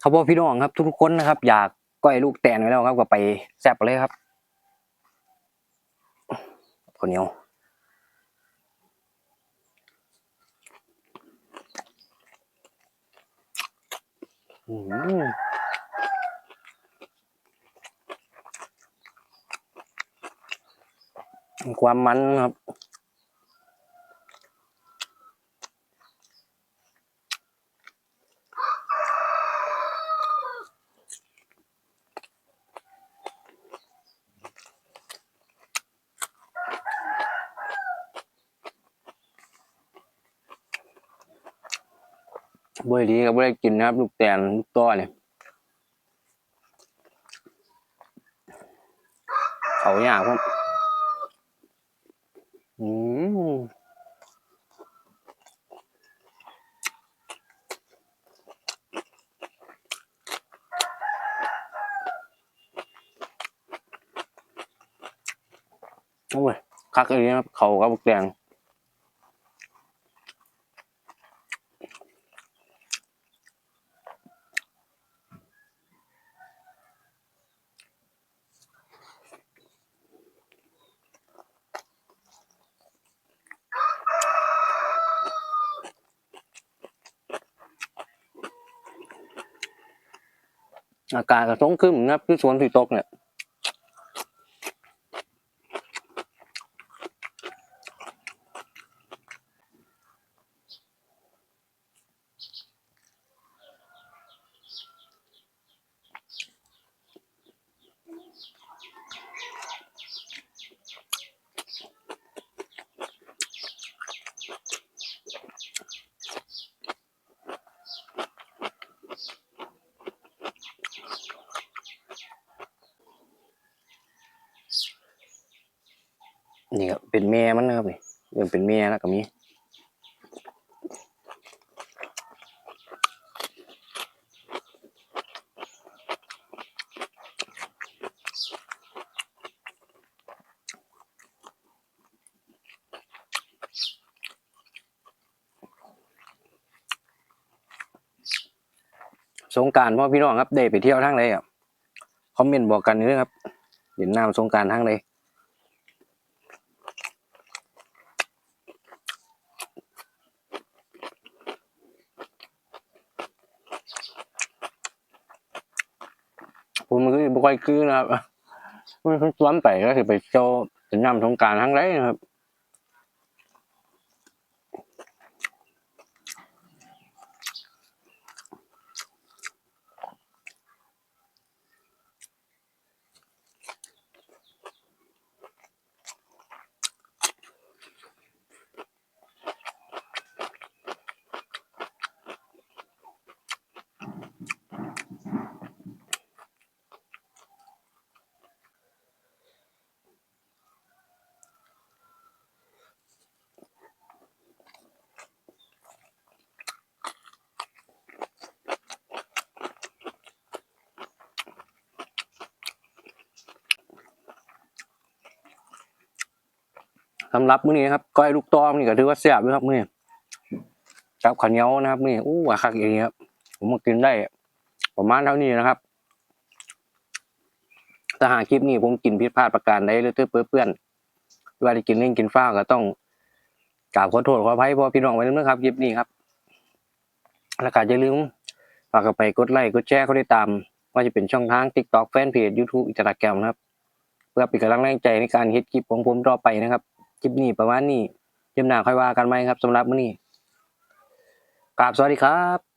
ครับพ่อพี่น้องครับ ทุกๆคนนะครับ อยากก้อยลูกแตนไว้แล้วครับ ก็ไปแซ่บเลยครับข้าวเหนียวอืมความมันครับ บ่ได้ดีก็บ่ได้กินนะครับ ลูกแตนลูกต้อเนี่ยเขายากครับอืมโอ้ยคักเลยครับเขากับลูกแตง อากาศก็สงขึ้นนะครับคือสวนสีตกเนี่ย นี่ครับเป็นแม่มันนะครับนี่เริ่มเป็นแม่แล้วก็มีสงการพ่อพี่น้องครับได้ไปเที่ยวทั้งเลยครับคอมเมนต์บอกกันเลยครับเห็นน้ำสงการทั้งเลย ผมก็ บ่ค่อยคือนะครับมันสวนไปก็คือไปโชว์สนามสงการทั้งไรนะครับ สำหรับมื้อนี้ครับก้อยลูกตอมนี่ก็ถือว่าแซ่บด้วยครับมื้อนี้กับข้าวเหนียวนะครับมื้อนี้อู้ว่าคักอย่างนี้ครับผมมากินได้ ประมาณเท่านี้นะครับถ้าหากคลิปนี้ผมกินผิดพลาดประการใดหรือเตื้อเปื้อนๆว่าได้กินเล่นกินฟ้าก็ต้องกราบขอโทษขออภัยพ่อพี่น้องไว้ด้วยนะครับคลิปนี้ครับแล้วก็อย่าลืมฝากกันไปกดไลค์กดแชร์เขาได้ตาม ว่าจะเป็นช่องทาง TikTok แฟนเพจ YouTube อินสตาแกรมนะครับ เพื่อเป็นกำลังแรงใจในการเฮ็ดคลิปของผมต่อไปนะครับ คลิปนี้ประมาณนี้เยี่ยมหน้าค่อยว่ากันไหมครับสำหรับมื้อนี้กราบสวัสดีครับ